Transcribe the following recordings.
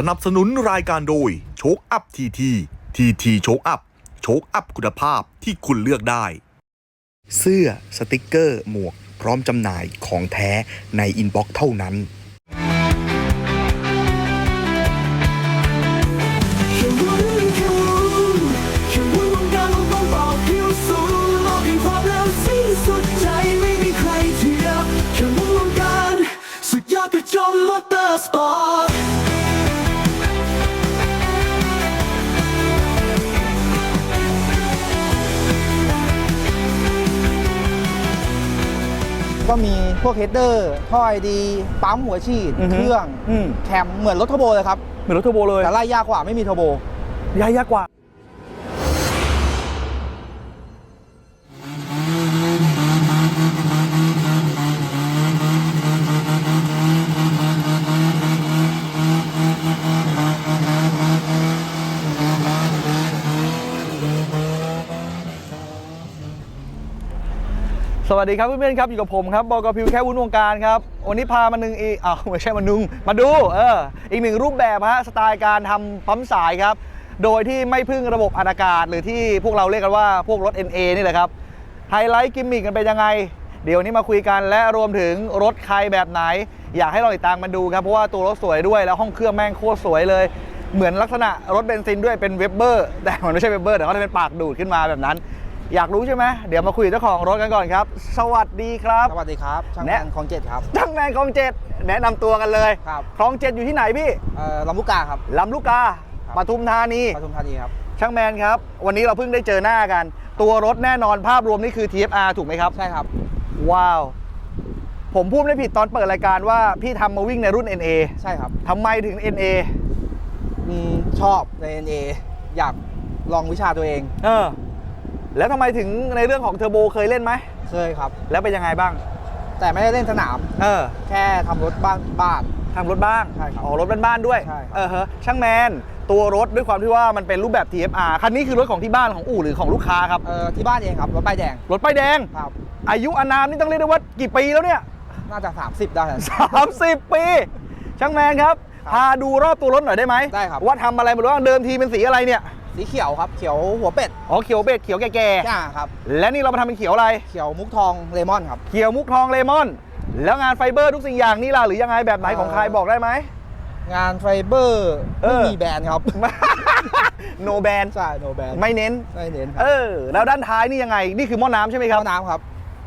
สนับสนุนรายการโดยโชคอัพทีทีทีทีโชคอัพโชคอัพคุณภาพที่คุณเลือกได้ เสื้อสติกเกอร์ หมวกพร้อมจำหน่ายของแท้ในอินบ็อกซ์เท่านั้น วกเฮดเดอร์ท่อไอดี ปั๊มหัวฉีด อือฮึเครื่องอืม แคมเหมือนรถเทอร์โบเลยครับ เหมือนรถเทอร์โบเลยแต่ไล่ยากกว่าไม่มีเทอร์โบ ยากยากกว่า สวัสดีครับเพื่อนๆครับอยู่กับผมครับบอกพิวแค่วุ้นวงการครับวันนี้พามาหนึ่งอีอ้าวไม่ใช่มานุงมาดูเอออีกหนึ่งรูปแบบฮะสไตล์การทำปั๊มสายครับ โดยที่ไม่พึ่งระบบอากาศ หรือที่พวกเราเรียกกันว่าพวกรถ NA นี่แหละครับไฮไลท์กิมมิคกันเป็นยังไง เดี๋ยวนนี้มาคุยกันและรวมถึงรถใครแบบไหน อยากให้เราติดตามมันดูครับเพราะว่าตัวรถสวยด้วยแล้วห้องเครื่องแม่งโคตรสวยเลยเหมือนลักษณะรถเบนซินด้วยเป็นเวบเบอร์แต่มันไม่ใช่เวบเบอร์แต่เขาจะเป็นปากดูดขึ้นมาแบบนั้น อยากรู้ใช่ไหมเดี๋ยวมาคุยกับเจ้าของรถกันก่อนครับ สวัสดีครับ สวัสดีครับช่างแนะแมนของเจ็ดครับ ช่างแมนคลองเจ็ดแนะนำตัวกันเลยครับ คลองเจ็ดอยู่ที่ไหนพี่เอ่อลำลูกกาครับ ลำลูกกาครับ ปทุมธานีปทุมธานีครับ ช่างแมนครับ วันนี้เราเพิ่งได้เจอหน้ากัน ตัวรถแน่นอนภาพรวมนี่คือ TFR ถูกไหมครับ ใช่ครับ ว้าว ผมพูดไม่ผิดตอนเปิดรายการว่าพี่ทำมาวิ่งในรุ่น NA ใช่ครับทำไมถึง NA อืมชอบใน NA อยากลองวิชาตัวเอง เออ แล้วทำไมถึงในเรื่องของเทอร์โบเคยเล่นไหม เคยครับ แล้วเป็นยังไงบ้าง แต่ไม่ได้เล่นสนาม เออแค่ทำรถบ้านบ้าน ทำรถบ้างใช่ครับอ๋อรถบ้านๆด้วยใช่ครับ เออฮะช่างแมน ตัวรถด้วยความที่ว่ามันเป็นรูปแบบ TFR คันนี้คือรถของที่บ้านของอู่หรือของลูกค้าครับ เอ่อที่บ้านเองครับรถป้ายแดงรถป้ายแดง ครับ อายุอานามนี่ต้องเรียกได้ว่ากี่ปีแล้วเนี่ย น่าจะ 30 ได้นะ30 ปี ช่างแมนครับ ครับพาดูรอบตัวรถหน่อยได้ไหมได้ครับ ว่าทำอะไรมาบ้างเดิมทีเป็นสีอะไรเนี่ย สีเขียวครับเขียวหัวเป็ดอ๋อเขียวเบจเขียวแก่จ้าครับๆและนี่เรามาทำเป็นเขียวอะไร เขียวมุกทองเลมอนครับ เขียวมุกทองเลมอน แล้วงานไฟเบอร์ทุกสิ่งอย่างนี่ล่ะหรือยังไงแบบไหนของใครบอกได้ไหม งานไฟเบอร์เอไม่อ มีแบรนด์ครับ โนแบนใช่โนแบรนด์ไม่เน้น ไม่เน้นครัเออแล้วด้านท้ายนี่ยังไง นี่คือหม้อน้ำใช่ไหมครับข้าวน้ำครับ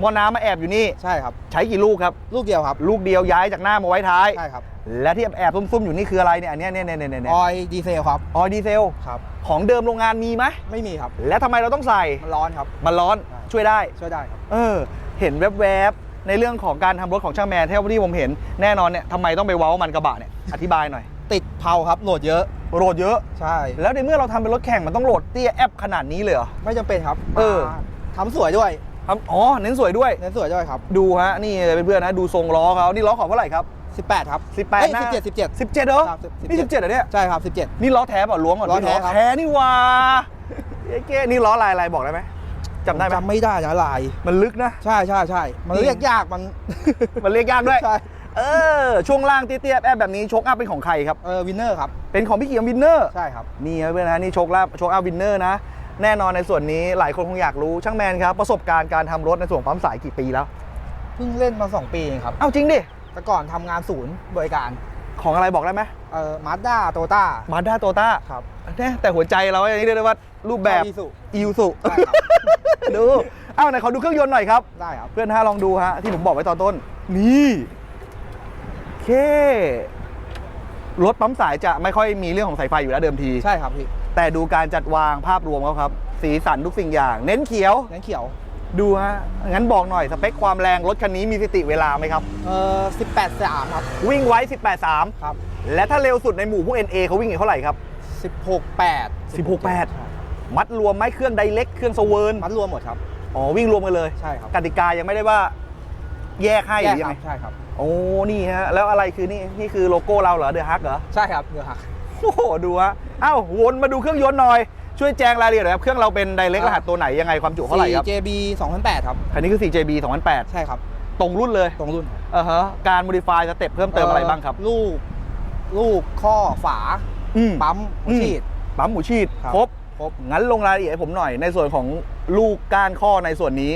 หม้อน้ำมาแอบอยู่นี่ ใช่ครับ ใช้กี่ลูกครับ ลูกเดียวครับ ลูกเดียวย้ายจากหน้ามาไว้ท้าย ใช่ครับ และที่แอบๆซุ่มๆ อยู่นี่คืออะไรเนี่ยอันเนี้ยเนี่ยเนี่ยเนี่ยออยดีเซลครับ ออยดีเซล ครับ ของเดิมโรงงานมีไหมไม่มีครับ แล้วทำไมเราต้องใส่ มันร้อนครับ มันร้อนใช่ช่วยได้ ช่วยได้ครับ เออ เห็นแวบๆ ในเรื่องของการทำรถของช่างแมนเท่าที่ผมเห็นแน่นอนเนี่ยทำไมต้องไปเว้ามันกระบะเนี่ย อธิบายหน่อย ติดเผาครับ โหลดเยอะ โหลดเยอะ ใช่ แล้วในเมื่อเราทำเป็นรถแข่งมันต้องโหลดเตี้ยแอปขนาดนี้เลยเหรอ ไม่จำเป็นครับเออ มาทำสวยด้วยทำอ๋อเน้นสวยด้วย เน้นสวยด้วยครับ ดูฮะนี่เพื่อนๆนะดูทรงล้อเขานี่ล้อของเท่าไหร่ครับ 18 ครับ18เอ้ยหน้า 17 17 17เหรอครับ17 นี่17เหรอเนี่ย ใช่ครับนี่ล้อแท้เปล่าล้วงก่อนล้อแท้ครับแท้นี่หว่าเอ๊ะเก้นี่ล้อลายอะไรบอกได้ไหม17จำได้ไหมจำไม่ได้นะลาย มันลึกนะ ใช่ใช่ใช่มันจริงเรียกยากมัน มันเรียกยากด้วย ใช่ เออ ช่วงล่างเตี้ยๆแอบแบบนี้โชคอัพเป็นของใครครับ เออวินเนอร์ครับ เป็นของพี่เขียววินเนอร์ ใช่ครับ นี่ครับเพื่อนนะนี่โชคลาภโชคอัพวินเนอร์นะ แน่นอนในส่วนนี้หลายคนคงอยากรู้ช่างแมนครับ ประสบการณ์การทำรถในส่วนของปั๊มสายกี่ปีแล้ว เพิ่งเล่นมา 2 ปีเองครับ เอ้าจริงดิ แต่ก่อนทำงานศูนย์บริการของอะไรบอกได้ไหมเอ่อมาด้าโตต้ามาด้าโตต้าครับเนี่ยแต่หัวใจเราอย่างนี้เรียกได้ว่ารูปแบบ Isuzu อิวสุใช่ครับ ดูเอ้าไหนขอดูเครื่องยนต์หน่อยครับ ได้ครับ เพื่อนฮะลองดูฮะที่ผมบอกไว้ตอนต้น นี่โอเครถปั๊มสายจะไม่ค่อยมีเรื่องของสายไฟอยู่แล้วเดิมที ใช่ครับพี่แต่ดูการจัดวางภาพรวมเขาครับ สีสันทุกสิ่งอย่าง เน้นเขียวงั้นเขียว ดูฮะ งั้นบอกหน่อยสเปคความแรงรถคันนี้มีสติเวลาไหมครับ เอ่อ18 3 ครับ วิ่งไว้ 18.3 ครับ และถ้าเร็วสุดในหมู่พวก NA เขาวิ่งอยู่เท่าไหร่ครับ 16 8 16มัดรวมไหมเครื่องไดเล็กเครื่องสเวิร์นมัดรวมหมดครับ อ๋อ วิ่งรวมกันเลยใช่ครับกติกายังไม่ได้ว่าแยกให้หแยรืกอยังคไงรับใช่ครับ โอ้ นี่ฮะ แล้วอะไรคือนี่ นี่คือโลโก้เราเหรอเดอะฮักเหรอ ใช่ครับเดี๋ยวหักโอ้โห ดูฮะเอ้าวนมาดูเครื่องยนต์หน่อย ช่วยแจ้งรายละเอียดหน่อยครับ เครื่องเราเป็นไดเล็กครรับหัสตัวไหนยังไงความจุเท่าไหร่ครับ 4JB 2008 ครับคันนี้คือ 4JB 2008 ใช่ครับ ตรงรุ่นเลยตรงรุ่นครับอ่าฮะการ modify สเต็ปเพิ่มเติมอะไรบ้างครับ ลูก ลูกข้อฝาอืมปั๊มหัวฉีด ปั๊มหมูฉีดครับ ครบครบ งั้นลงรายละเอียดให้ผมหน่อย ในส่วนของลูกก้านข้อในส่วนนี้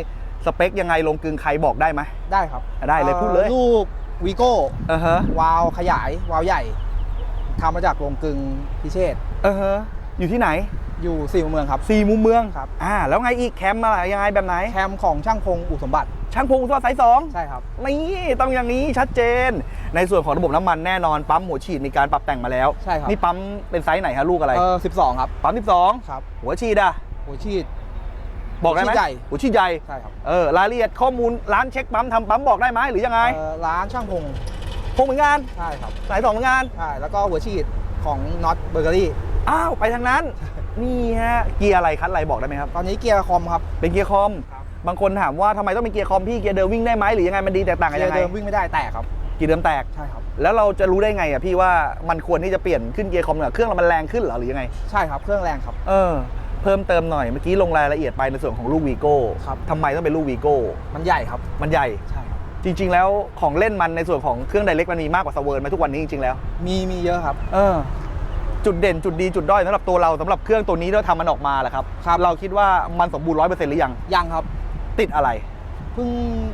สเปคยังไงลงกึงใครบอกได้ไหม ได้ครับได้เลยพูดเลย อ่อลูกวีโก้เออฮะวาล์วขยายวาล์วใหญ่ทำมาจากโรงกลึงพิเชษเออฮะอยู่ที่ไหน อยู่สี่มุมเมืองครับ สี่มุมเมืองครับ อ่า แล้วไงอีกแคมป์อะไรยังไงแบบไหน แคมของช่างพงอุสมบัติ ช่างพงตัวสายสองใช่ครับ นี่ต้องอย่างนี้ชัดเจน ในส่วนของระบบน้ำมันแน่นอน ปั๊มหัวฉีดมีการปรับแต่งมาแล้ว ใช่ครับ นี่ปั๊มเป็นไซส์ไหนฮะลูกอะไร เออสิบสองครับ ปั๊มครับ12หัวฉีดอะหัวฉีด บอกได้ไหมหัวฉีดใหญ่หัวฉีดใหญ่ ใช่ครับ เออ รายละเอียดข้อมูลร้านเช็คปั๊มทำปั๊มบอกได้ไหมหรือยังไงเอ่อร้านช่างพงพงเหมือนกัน ใช่ครับ สายสองเหมือนกัน ใช่ แล้วก็หัวฉีดของน็อตเบเกอรี่ อ้าวไปทางนั้น นี่ฮะเกียร์อะไรคัดอะไรบอกได้ไหมครับ ตอนนี้เกียร์คอมครับ เป็นเกียร์คอมครับบางคนถามว่าทำไมต้องเป็นเกียร์คอมพี่เกียร์เดิมวิ่งได้ไหมหรือยังไงมันดีแตกต่างกันเกียยังร์ไงเดิมวิ่งไม่ได้แตกครับ เกียร์เดิมแตก ใช่ครับ แล้วเราจะรู้ได้ไงอะพี่ว่ามันควรที่จะเปลี่ยนขึ้นเกียร์คอมเนี่ยเครื่องเรามันแรงขึ้นเหรอหรือยังไง ใช่ครับ เครื่องแรงครับ เออเพิ่มเติมหน่อยเมื่อกี้ลงรายละเอียดไปในส่วนของลูกวีโก้ครับ ทำไมต้องเป็นลูกวีโก้มันใหญ่ครับ มันใหญ่ ใช่ครับ จริง ๆ แล้วของเล่นมันในส่วนของเครื่องไดเรกมันมีมากกว่าสเวิร์นไหมทุกวันนี้จริงๆแล้ว มีมีเยอะครับ เออ จุดเด่นจุดดีจุดด้อยสำหรับตัวเราสำหรับเครื่องตัวนี้ที่เราทำมันออกมาแหละครับครับ เราคิดว่ามันสมบูรณ์ร้อยเปอร์เซ็นต์หรือยังยังครับติดอะไรเพิ่ง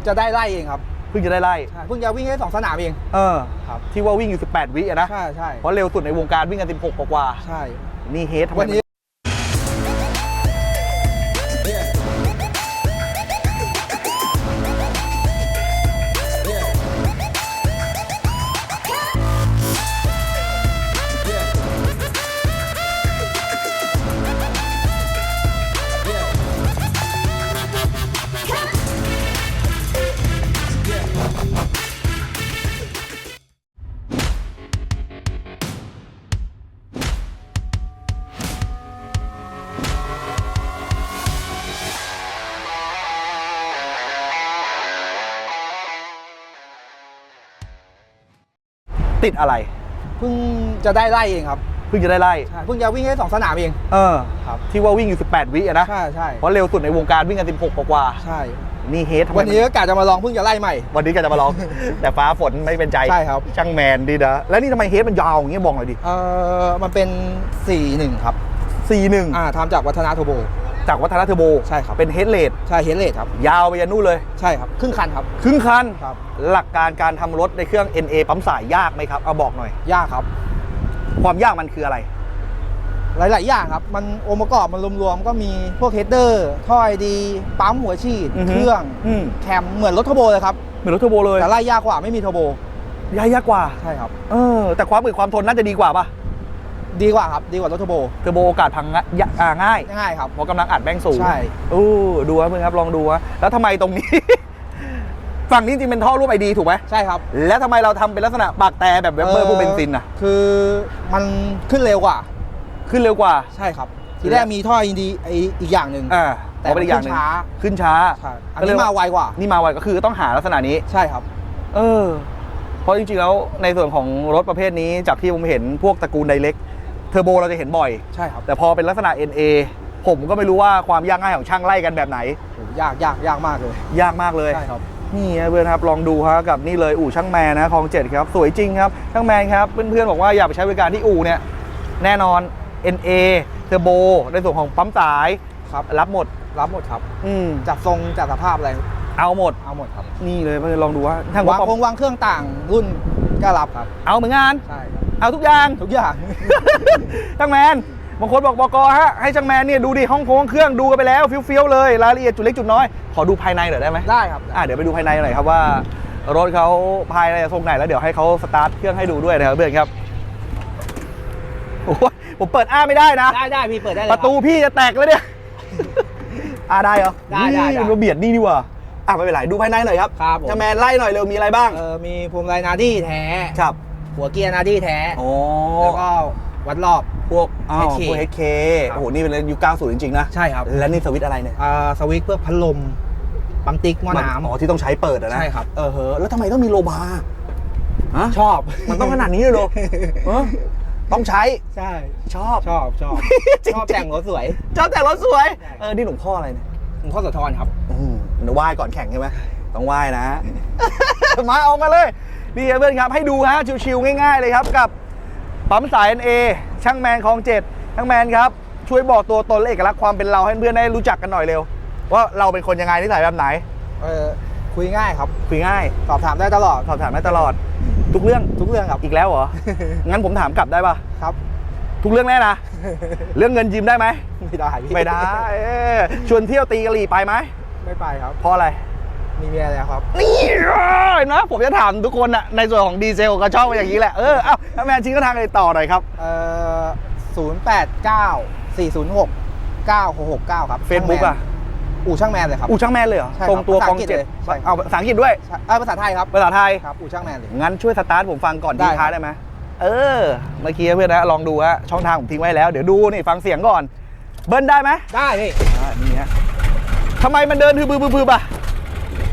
จะได้ไล่เองครับเพิ่งจะได้ไล่ใช่เพิ่งจะวิ่งได้สองสนามเอง เออครับ ที่ว่าวิ่งอยู่ 18 วิอะนะใช่ใช่เพราะเร็วสุดในวงการวิ่งกัน16กว่าใช่ ๆนี่เฮดทำไมวันนี้ ติดอะไรเพิ่งจะได้ไล่เองครับเพิ่งจะได้ไล่ใช่เพิ่งจะวิ่งได้สองสนามเอง เออครับที่ว่าวิ่งอยู่ 18 วิอะนะใช่ใช่เพราะเร็วสุดในวงการวิ่งกัน 16 กว่าใช่ๆนี่เฮดทำไมวันนี้ก็กะจะมาลองเพิ่งจะไล่ใหม่ วันนี้ก็จะมาลอง แต่ฟ้าฝนไม่เป็นใจใช่ครับช่างแมนดีนะแล้วนี่ทำไมเฮดมันยาวอย่างเงี้ยบอกหน่อยดิเออมันเป็น 4-1 ครับ 41อ่าทำจากวัฒนาโทโบ จากวัฒนเทอร์โบใช่ครับ เป็นเฮดเลดใช่เฮดเลทครับ ยาวไปยันนู่นเลย ใช่ครับ ครึ่งคันครับ ครึ่งคันครับ หลักการการทำรถในเครื่อง NA ปั๊มสายยากไหมครับ เอาบอกหน่อย ยากครับ ความยากมันคืออะไร หลาย ๆ อย่างครับ มันองค์ประกอบมันรวม ๆ ก็มีพวกเฮดเดอร์ท่อไอดี ปั๊มหัวฉีด อือฮึเครื่องอืม แคมเหมือนรถเทอร์โบเลยครับ เหมือนรถเทอร์โบเลยแต่ไล่ยากกว่าไม่มีเทอร์โบ ยากยากกว่า ใช่ครับ เออ แต่ความอึดความทนน่าจะดีกว่าป่ะ ดีกว่าครับ ดีกว่ารถเทอร์โบเทอร์โบโอกาสพังงะยะอ่าง่าย ง่ายครับ เพราะกำลังอัดแม่งสูงใช่ อู้ดูครับเพื่อนครับลองดูฮะแล้วทำไมตรงนี้ ฝั่งนี้จริงเป็นท่อรูปไอดีถูกไหมใช่ครับแล้วทำไมเราทำเป็นลักษณะปากแต่แบบเวบเบอร์พวกเบนซินอะ คือมันขึ้นเร็วกว่า ขึ้นเร็วกว่า ใช่ครับ ทีแรกมีท่อไอดีไออีกอย่างหนึ่ง อ่าแต่แต่เป็นอีกอย่างหนึ่งขึ้นช้า ขึ้นช้าใช่อันก็เรียนี้กว่ามาไวกว่า นี่มาไวก็คือต้องหาลักษณะนี้ ใช่ครับ เออ เพราะจริงๆแล้วในส่วนของรถประเภทนี้จากที่ผมเห็นพวกตระกูลไดเล็ก เทอร์โบเราจะเห็นบ่อย ใช่ครับแต่พอเป็นลักษณะ NA ผมก็ไม่รู้ว่าความยากง่ายของช่างไล่กันแบบไหน โหยากยากยากมากเลย ยากมากเลย ใช่ครับ นี่ฮะเพื่อนครับลองดูฮะกับนี่เลยอู่ช่างแมนนะคลองเจ็ดครับสวยจริงครับช่างแมนครับเพื่อนๆบอกว่าอยากไปใช้บริการที่อู่เนี่ยแน่นอน NA เทอร์โบในส่วนของปั๊มสายครับ รับหมด รับหมดครับ อืมจัดทรงจัดสภาพอะไรเอาหมด เอาหมดครับนี่เลยเพื่อนลองดูว่าทางวางว่าคงวางเครื่องต่างรุ่นก็รับครับ เอาเหมือนงานใช่ครับ เอาทุกอย่าง ทุกอย่าง ช่างแมน บางคนบอกบอกฮะ ให้ช่างแมนเนี่ยดูดิห้องโค้งเครื่องดูกันไปแล้วเฟี้ยวๆเลยรายละเอียดจุดเล็กจุดน้อย ขอดูภายในหน่อยได้ไหมได้ครับ อะเดี๋ยวไปดูภายในหน่อยครับว่ารถเขาภายในจะทรงไหนแล้วเดี๋ยวให้เขาสตาร์ทเครื่องให้ดูด้วยนะครับเพื่อนครับโอ้โหผมเปิดอ้าไม่ได้นะ ได้ได้พี่เปิดได้เลยประตูพี่จะแตกแล้วเนี่ย อ่าได้เหรอได้ได้ได้ นี่เราเบียดนี่ดีกว่าอะไม่เป็นไรดูภายในหน่อยครับครับผม ช่างแมนไล่หน่อยเร็วมีอะไรบ้าง เออมีพวงมาลัยนาดี้แท้ ครับ หัวเกียร์นาดี้แท้ โอ้แล้วก็วัดรอบ พวกอ้าว HK พวก HK ครับ โอ้โห นี่เป็นยุค90 จริง ๆ นะ ใช่ครับแล้วนี่สวิตช์อะไรเนี่ยอ่าสวิตช์เพื่อพัดลมปั๊มติ๊กหม้อน้อ๋อที่ต้องใช้เปิดอะนะใช่ครับ เออเฮ้แล้วทำไมต้องมีโลบาร์ฮะำชอบ มันต้องขนาดนี้เลยเหรอเออต้องใช้ ใช่ ชอบ ชอบชอบ จริงๆ ชอบแต่งรถสวย ชอบแต่งรถสวย ใช่ เออ นี่หลวงพ่ออะไรเนี่ย ผมข้อสะท้อนครับ อืมเดี๋ยวไหว้ก่อนแข่งใช่ไหมต้องไหว้นะ มาเอามาเลย นี่ครับเพื่อนครับให้ดูฮะชิวๆง่ายๆเลยครับกับปั๊มสาย NA ช่างแมนคลองเจ็ดช่างแมนครับช่วยบอกตัวตนและเอกลักษณ์ความเป็นเราให้เพื่อนได้รู้จักกันหน่อยเร็ว ว่าเราเป็นคนยังไงนิสัยแบบไหนเออคุยง่ายครับคุยง่ายสอบถามได้ตลอดสอบถามได้ตลอด ทุกเรื่องทุกเรื่องครับอีกแล้วเหรองั้นผมถามกลับได้ปะครับ ทุกเรื่องแน่นะเรื่องเงินยืมได้ไหมไม่ได้พี่ไม่ได้เออชวนเที่ยวตีกะหรี่ไปไหมไม่ไปครับเพราะอะไร มีมีเมียแล้วครับ นี่เห็นไหมผมจะถามทุกคนอะในส่วนของดีเซลก็ชอบมาอย่างนี้แหละ เออ เอ้าถ้าแมนชิ้นก็ทางติดต่อหน่อยครับ เอ่อศูนย์แปดเก้าสี่ศูนย์หกเก้าหกหกเก้าครับ Facebook อะ อู่ช่างแมนเลยครับ อู่ช่างแมนเลยเหรอ ใช่ครับตรงตัวภาษากออังงกฤษเจ็ดเลยใช่ครับ เอาภาษาอังกฤษด้วย ใช่เอ้ยภาษาไทยครับ ภาษาไทย ครับ อู่ช่างแมนเลย งั้นช่วยสตาร์ทผมฟังก่อนได้ดีท้ายได้ไหมเออ เมื่อกี้เพื่อนนะลองดูฮะช่องทางผมทิ้งไว้แล้ว เดี๋ยวดูนี่ฟังเสียงก่อน เบิ้ลได้ไหมได้พี่ อ่านี่ฮะทำไมมันเดินพืบๆๆๆอะ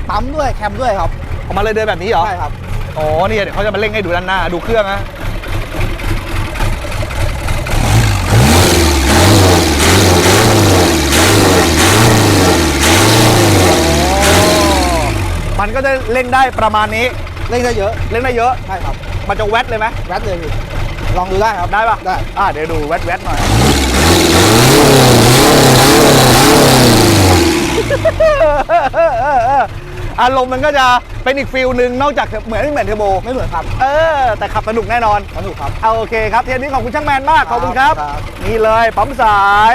ปั๊มด้วยแคมด้วยครับออกมาเลยเดินแบบนี้เหรอใช่ครับอ๋อเนี่ยเดี๋ยวเขาจะมาเร่งให้ดูด้านหน้าดูเครื่องนะมันก็จะเร่งได้ประมาณนี้เล่นได้เยอะเร่งได้เยอะใช่ครับ มันจะแวดเลยไหมแวดเลยพี่ลองดูได้ครับได้ปะได้อ่าเดี๋ยวดูแวดแวดหน่อย อารมณ์มันก็จะเป็นอีกฟิลหนึ่งนอกจากเหมือนไม่เหมือนเทอร์โบไม่เหมือนครับเออแต่ขับสนุกแน่นอนสนุกครับเอาโอเคครับเทปนี้ขอบคุณช่างแมนมากขอบคุณครับครับนี่เลยปั๊มสาย